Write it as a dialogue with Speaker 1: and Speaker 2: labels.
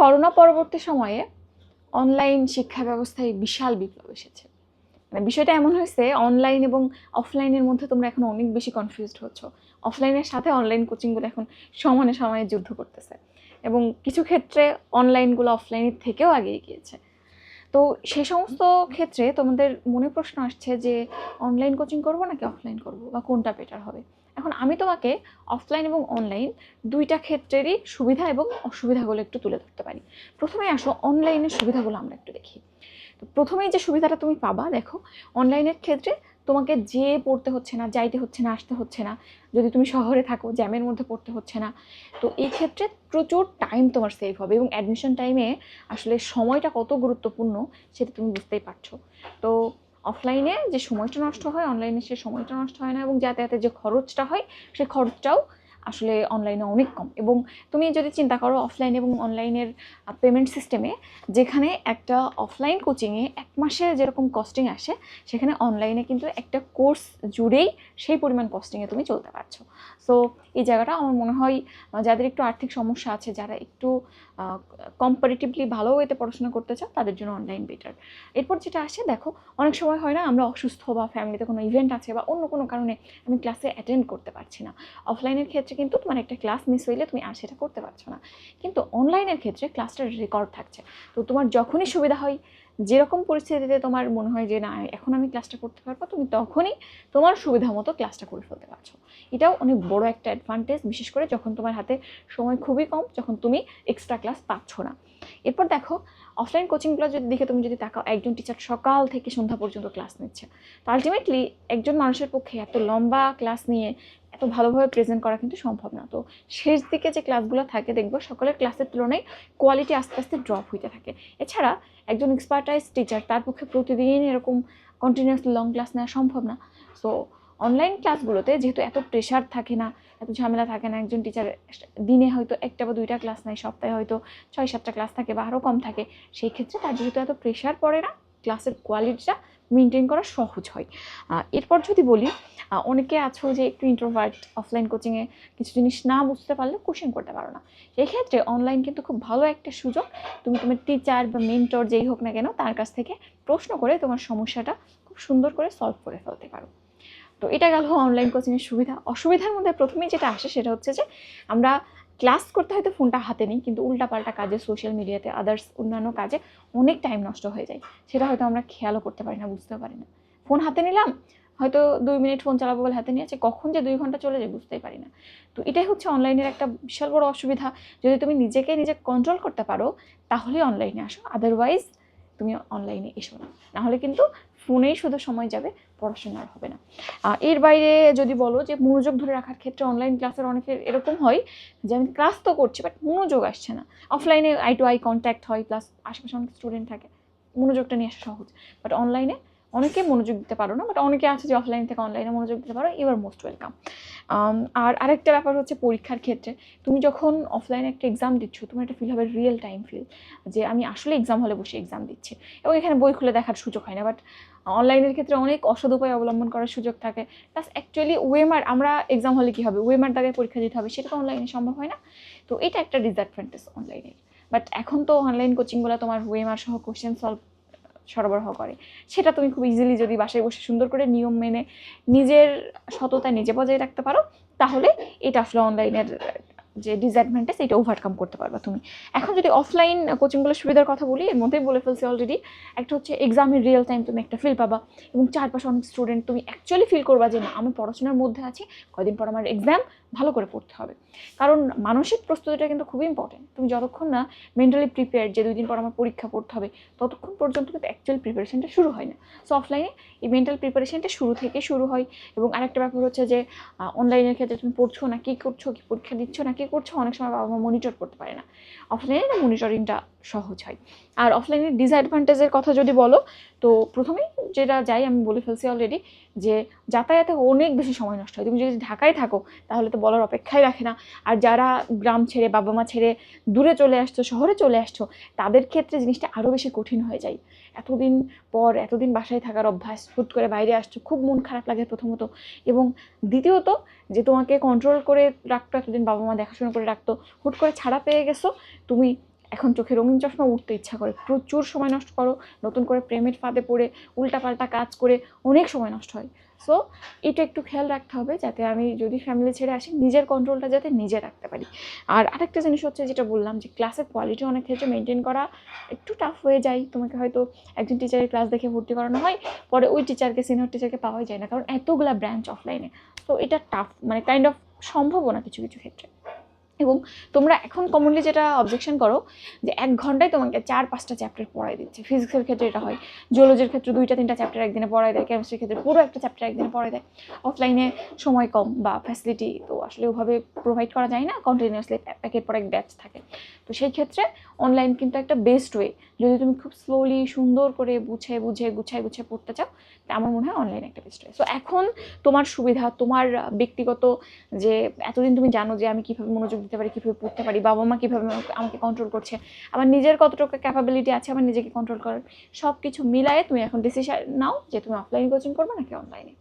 Speaker 1: Corona পরবর্তী সময়ে online শিক্ষা ব্যবস্থায় বিশাল বিপ্লব এসেছে। মানে বিষয়টা এমন হয়েছে অনলাইন এবং অফলাইনের মধ্যে তোমরা এখন অনেক বেশি কনফিউজড হচ্ছ। অফলাইনের সাথে অনলাইন কোচিংগুলো এখন সমানে সমানে যুদ্ধ করতেছে। এবং কিছু ক্ষেত্রে অনলাইনগুলো অফলাইনের থেকেও আগে গিয়েছে তো সে সমস্ত ক্ষেত্রে তোমাদের মনে প্রশ্ন আসছে যে অনলাইন কোচিং করব নাকি অফলাইন করব? বা কোনটা বেটার হবে? এখন আমি তোমাকে অফলাইন এবং অনলাইন দুইটা ক্ষেত্রেরই সুবিধা এবং অসুবিধাগুলো একটু তুলে ধরতে পারি। প্রথমে আসো অনলাইনের সুবিধাগুলো আমরা একটু দেখি। তো প্রথমেই যে সুবিধাটা তুমি পাবা, দেখো অনলাইনের ক্ষেত্রে তোমাকে যে পড়তে হচ্ছে না, যাইতে হচ্ছে না, আসতে হচ্ছে না, যদি তুমি শহরে থাকো, জ্যামের মধ্যে পড়তে হচ্ছে না, তো এই ক্ষেত্রে প্রচুর টাইম তোমার সেভ হবে এবং অ্যাডমিশন টাইমে আসলে সময়টা কত গুরুত্বপূর্ণ সেটা তুমি বুঝতেই পারছ। তো অফলাইনে যে সময়টা নষ্ট হয় অনলাইনে সে সময়টা নষ্ট হয় না এবং যাতায়াতের যে খরচটা হয় সেই খরচটাও আসলে অনলাইনে অনেক কম। এবং তুমি যদি চিন্তা করো অফলাইন এবং অনলাইনের পেমেন্ট সিস্টেমে যেখানে একটা অফলাইন কোচিংয়ে এক মাসে যেরকম কস্টিং আসে, সেখানে অনলাইনে কিন্তু একটা কোর্স জুড়েই সেই পরিমাণ কস্টিংয়ে তুমি চলতে পারছ। সো এই জায়গাটা আমার মনে হয় যাদের একটু আর্থিক সমস্যা আছে, যারা একটু কম্পারেটিভলি ভালো ওয়েতে পড়াশোনা করতে চাও, তাদের জন্য অনলাইন বেটার এরপর যেটা আসে, দেখো, অনেক সময় হয় না, আমরা অসুস্থ বা ফ্যামিলিতে কোনো ইভেন্ট আছে বা অন্য কোনো কারণে আমি ক্লাসে অ্যাটেন্ড করতে পারছি না। অফলাইনের ক্ষেত্রে কিন্তু তোমার একটা ক্লাস মিস হইলে তুমি আর সেটা করতে পারছ না। কিন্তু অনলাইনের ক্ষেত্রে ক্লাসটার রেকর্ড থাকছে। তো তোমার যখনই সুবিধা হয় যেরকম পরিস্থিতিতে তোমার মনে হয় যে, না, এখন আমি ক্লাসটা করতে পারব, তুমি তখনই তোমার সুবিধা মতো ক্লাসটা করে ফেলতে পারছ। এটাও অনেক বড় একটা অ্যাডভান্টেজ বিশেষ করে যখন তোমার হাতে সময় খুবই কম, যখন তুমি এক্সট্রা ক্লাস পাচ্ছ না। এরপর দেখো অফলাইন কোচিংগুলো যদি দেখে তুমি যদি তাকাও, একজন টিচার সকাল থেকে সন্ধ্যা পর্যন্ত ক্লাস নিচ্ছে। তো আলটিমেটলি একজন মানুষের পক্ষে এত লম্বা ক্লাস নিয়ে এত ভালোভাবে প্রেজেন্ট করা কিন্তু সম্ভব না। তো শেষ দিকে যে ক্লাসগুলো থাকে, দেখব সকলের ক্লাসের তুলনায় কোয়ালিটি আস্তে আস্তে ড্রপ হইতে থাকে। এছাড়া একজন এক্সপার্টাইজ টিচার তার পক্ষে প্রতিদিন এরকম কন্টিনিউয়াসলি লং ক্লাস নেওয়া সম্ভব না। সো অনলাইন ক্লাসগুলোতে যেহেতু এত প্রেশার থাকে না, এত ঝামেলা থাকে না, একজন টিচার দিনে হয়তো একটা বা দুইটা ক্লাস নেয়, সপ্তাহে হয়তো ছয় সাতটা ক্লাস থাকে বা আরও কম থাকে, সেই ক্ষেত্রে তার যেহেতু এত প্রেশার পড়ে না ক্লাসের কোয়ালিটিটা মেনটেন করা সহজ হয়। এরপর যদি বলি অনেকে আছো যে একটু ইন্ট্রোভার্ট অফলাইন কোচিংয়ে কিছু জিনিস না বুঝতে পারলে কোশ্চেন করতে পারো না। সেই ক্ষেত্রে অনলাইন কিন্তু খুব ভালো একটা সুযোগ, তুমি তোমার টিচার বা মেন্টর যেই হোক না কেন তার কাছ থেকে প্রশ্ন করে তোমার সমস্যাটা খুব সুন্দর করে সলভ করে ফেলতে পারো। তো এটা গেল অনলাইন কোচিংয়ের সুবিধা। অসুবিধার মধ্যে প্রথমেই যেটা আসে সেটা হচ্ছে যে, আমরা ক্লাস করতে হয়তো ফোনটা হাতে নেই, কিন্তু উল্টাপাল্টা কাজে সোশ্যাল মিডিয়াতে আদার্স অন্যান্য কাজে অনেক টাইম নষ্ট হয়ে যায়। সেটা হয়তো আমরা খেয়ালও করতে পারি না, বুঝতেও পারি না। ফোন হাতে নিলাম, হয়তো দুই মিনিট ফোন চালাবো বলে হাতে নিয়েছে, কখন যে দুই ঘণ্টা চলে যায় বুঝতেই পারি না। তো এটাই হচ্ছে অনলাইনের একটা বিশাল বড় অসুবিধা। যদি তুমি নিজেকে নিজে কন্ট্রোল করতে পারো তাহলে অনলাইনে আসো। আদারওয়াইজ তুমি অনলাইনে এসো না। নাহলে কিন্তু ফোনেই শুধু সময় যাবে পড়াশোনার হবে না। এর বাইরে যদি বলো যে মনোযোগ ধরে রাখার ক্ষেত্রে অনলাইন ক্লাসের অনেকের এরকম হয় যে আমি ক্লাস তো করছি বাট মনোযোগ আসছে না। অফলাইনে আই টু আই কন্ট্যাক্ট হয় প্লাস আশেপাশে অনেক স্টুডেন্ট থাকে, মনোযোগটা নিয়ে আসা সহজ। বাট অনলাইনে অনেকে মনোযোগ দিতে পারো না বাট অনেকে আছে যে অফলাইন থেকে অনলাইনে মনোযোগ দিতে পারো ইউ আর মোস্ট ওয়েলকাম আর আরেকটা ব্যাপার হচ্ছে পরীক্ষার ক্ষেত্রে, তুমি যখন অফলাইনে একটা এক্সাম দিচ্ছ, তোমার একটা ফিল হবে রিয়েল টাইম ফিল যে আমি আসলে এক্সাম হলে বসে এক্সাম দিচ্ছি। এবং এখানে বই খুলে দেখার সুযোগ হয় না বাট অনলাইনের ক্ষেত্রে অনেক অসদ উপায় অবলম্বন করার সুযোগ থাকে। প্লাস অ্যাকচুয়ালি ওয়েমার আমরা এক্সাম হলে কী হবে? ওয়েমার দাগে পরীক্ষা দিতে হবে, সেটা অনলাইনে সম্ভব হয় না। তো এটা একটা ডিসঅ্যাডভান্টেজ অনলাইনের বাট এখন তো অনলাইন কোচিংগুলো তোমার ওয়েমার সহ কোশ্চেন সলভ সরবরাহ করে। সেটা তুমি খুব ইজিলি যদি বাসায় বসে সুন্দর করে নিয়ম মেনে নিজের সততা নিজে বজায় রাখতে পারো, তাহলে এটা আসলে অনলাইনের যে ডিসঅ্যাডভান্টেজ এটা ওভারকাম করতে পারবা তুমি। এখন যদি অফলাইন কোচিংগুলোর সুবিধার কথা বলি, এর মধ্যেই বলে ফেলছি অলরেডি একটা হচ্ছে এক্সামের রিয়েল টাইম তুমি একটা ফিল পাবা এবং চারপাশে অনেক স্টুডেন্ট তুমি অ্যাকচুয়ালি ফিল করবা যে না, আমি পড়াশোনার মধ্যে আছি, কয়দিন পর আমার এক্সাম ভালো করে পড়তে হবে। কারণ মানসিক প্রস্তুতিটা কিন্তু খুবই ইম্পর্টেন্ট তুমি যতক্ষণ না মেন্টালি প্রিপেয়ার যে দুই দিন পর আমার পরীক্ষা পড়তে হবে, ততক্ষণ পর্যন্ত কিন্তু অ্যাকচুয়াল প্রিপারেশনটা শুরু হয় না। সো অফলাইনে এই মেন্টাল প্রিপারেশনটা শুরু থেকে শুরু হয় এবং আরেকটা ব্যাপার হচ্ছে যে অনলাইনের ক্ষেত্রে তুমি পড়ছো না, কী করছ, কি পরীক্ষা দিচ্ছ না, কী করছ, অনেক সময় বাবা মা মনিটর করতে পারে না। অফলাইনে মনিটরিংটা সহজ হয়। আর অফলাইনের ডিসঅ্যাডভান্টেজের কথা যদি বলো তো প্রথমেই যেটা যাই, আমি বলে ফেলছি অলরেডি যে যাতায়াতে অনেক বেশি সময় নষ্ট হয়। তুমি যদি ঢাকায় থাকো, তাহলে তো বলার অপেক্ষাই রাখে না। আর যারা গ্রাম ছেড়ে বাবা মা ছেড়ে দূরে চলে আসছো, শহরে চলে আসছো, তাদের ক্ষেত্রে জিনিসটা আরও বেশি কঠিন হয়ে যায়। এতদিন পর, এতদিন বাসায় থাকার অভ্যাস, হুট করে বাইরে আসছো, খুব মন খারাপ লাগে প্রথমত। এবং দ্বিতীয়ত, যে তোমাকে কন্ট্রোল করে রাখতো, এতদিন বাবা মা দেখাশোনা করে রাখতো, হুট করে ছাড়া পেয়ে গেছো, তুমি এখন চোখে রঙিন চশমা উঠতে ইচ্ছা করে। প্রচুর সময় নষ্ট করো, নতুন করে প্রেমের ফাঁদে পড়ে, উল্টাপাল্টা কাজ করে অনেক সময় নষ্ট হয়। সো এটা একটু খেয়াল রাখতে হবে যাতে আমি যদি ফ্যামিলি ছেড়ে আসি, নিজের কন্ট্রোলটা যাতে নিজে রাখতে পারি। আর আরেকটা জিনিস হচ্ছে যেটা বললাম যে ক্লাসের কোয়ালিটি অনেক ক্ষেত্রে মেনটেন করা একটু টাফ হয়ে যায়। তোমাকে হয়তো একজন টিচারের ক্লাস দেখে ভর্তি করানো হয়, পরে ওই টিচারকে সিনিয়র টিচারকে পাওয়াই যায় না, কারণ এতগুলা ব্রাঞ্চ অফলাইনে তো এটা টাফ মানে কাইন্ড অফ সম্ভবও না কিছু কিছু ক্ষেত্রে। এবং তোমরা এখন কমনলি যেটা অবজেকশন করো, যে এক ঘন্টায় তোমাকে চার, পাঁচটা চ্যাপ্টার পড়াই দিচ্ছে। ফিজিক্সের ক্ষেত্রে এটা হয় জিওলজির ক্ষেত্রে দুইটা, তিনটা চ্যাপ্টার একদিনে পড়াই দেয় কেমিস্ট্রির ক্ষেত্রে পুরো একটা চ্যাপ্টার একদিনে পড়াই দেয়। অফলাইনে সময় কম বা ফ্যাসিলিটি তো আসলে ওভাবে প্রোভাইড করা যায় না কন্টিনিউয়াসলি একের পর এক ব্যাচ থাকে। তো সেই ক্ষেত্রে অনলাইন কিন্তু একটা বেস্ট ওয়ে যদি তুমি খুব স্লোলি সুন্দর করে বুঝে বুঝে গুছায় গুছিয়ে পড়তে চাও, তা আমার মনে হয় অনলাইন একটা বেস্ট ওয়ে সো এখন তোমার সুবিধা, তোমার ব্যক্তিগত যে এতদিন তুমি জানো যে আমি কীভাবে মনোযোগ দিতে পারি, কীভাবে পড়তে পারি, বাবা মা কীভাবে আমাকে কন্ট্রোল করছে। আমার নিজের কতটুকু ক্যাপাবিলিটি আছে, আমার নিজেকে কন্ট্রোল করার। সব কিছু মিলায়ে তুমি এখন ডিসিশন নাও যে তুমি অফলাইন কোচিং করবে নাকি অনলাইনে